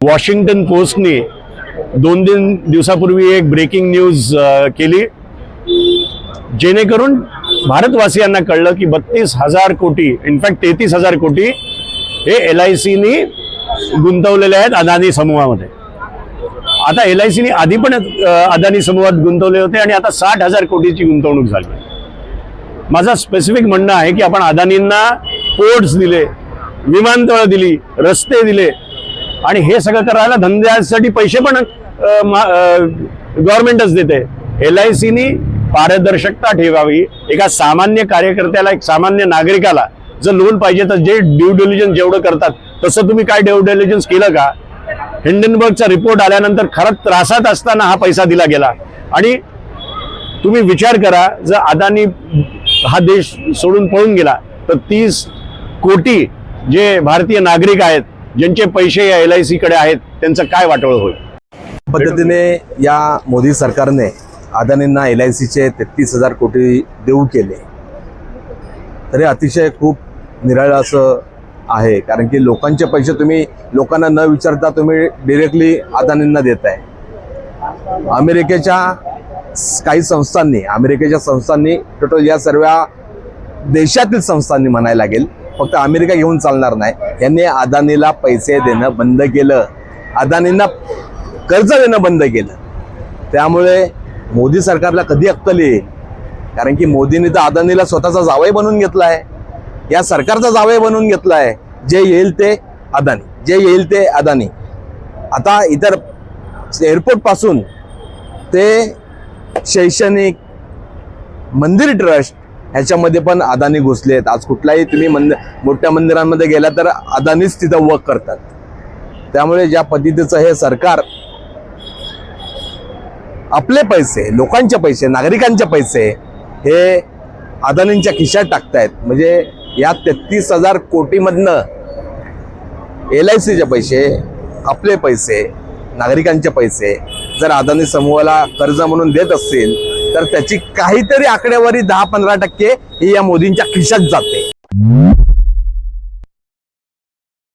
Washington पोस्टने दोन तीन दिवसापूर्वी एक ब्रेकिंग न्यूज केली. जेणेकरून भारतवासियांना कळलं की बत्तीस हजार कोटी इनफॅक्ट तेहतीस हजार कोटी हे एल आय सीनी गुंतवलेले आहेत अदानी समूहामध्ये. आता एल आय सीनी आधी पण अदानी समूहात गुंतवले होते आणि आता साठ हजार कोटीची गुंतवणूक झाली. माझं स्पेसिफिक म्हणणं आहे की आपण अदानींना पोर्ट्स दिले विमानतळं दिली रस्ते दिले आणि हे सगळं करायला धंद्यासाठी पैसे पण गव्हर्नमेंटच देते. एल आय सीनी पारदर्शकता ठेवावी. एका सामान्य कार्यकर्त्याला एक सामान्य नागरिकाला जर लोन पाहिजे तर जे ड्यू डिलिजन्स जेवढं करतात तसं तुम्ही काय ड्यू डिलिजन्स केलं का? हिंडनबर्गचा रिपोर्ट आल्यानंतर खरंच त्रासात असताना हा पैसा दिला गेला. आणि तुम्ही विचार करा जर अदानी हा देश सोडून पळून गेला तर तीस कोटी जे भारतीय नागरिक आहेत ज्यांचे पैसे या एल आय सीकडे आहेत त्यांचं काय वाटोळ होईल? पद्धतीने या मोदी सरकारने अदानींना एल आय सीचे तेहतीस हजार कोटी देऊ केले. तरी अतिशय खूप निराळं असं आहे कारण की लोकांचे पैसे तुम्ही लोकांना न विचारता तुम्ही डिरेक्टली अदानींना देताय. अमेरिकेच्या काही संस्थांनी अमेरिकेच्या संस्थांनी टोटल या सर्व देशातील संस्थांनी म्हणायला लागेल फक्त अमेरिका घेऊन चालणार नाही. यांनी अदानीला पैसे देणं बंद केलं. अदानींना कर्ज देणं बंद केलं. त्यामुळे मोदी सरकारला कधी अक्कल येईल? कारण की मोदींनी तर अदानीला स्वतःचा जावई बनवून घेतला आहे या सरकारचा जावई बनवून घेतला आहे जे येईल ते अदानी. जे येईल ते अदानी. आता इतर एअरपोर्टपासून ते शैक्षणिक मंदिर ट्रस्ट ह्याच्यामध्ये पण अदानी घुसले आहेत. आज कुठलाही तुम्ही मंदिर मोठ्या मंदिरांमध्ये गेला तर अदानीच तिथं वर्क करतात. त्यामुळे ज्या पद्धतीचं हे सरकार आपले पैसे लोकांचे पैसे नागरिकांचे पैसे हे अदानींच्या खिशात टाकतायत. म्हणजे या तेहतीस हजार कोटीमधनं एल आय सीचे पैसे आपले पैसे नागरिकांचे पैसे जर अदानी समूहाला कर्ज म्हणून देत असतील तर त्याची काहीतरी आकडेवारी दहा पंधरा टक्के ही या मोदींच्या खिशात जाते.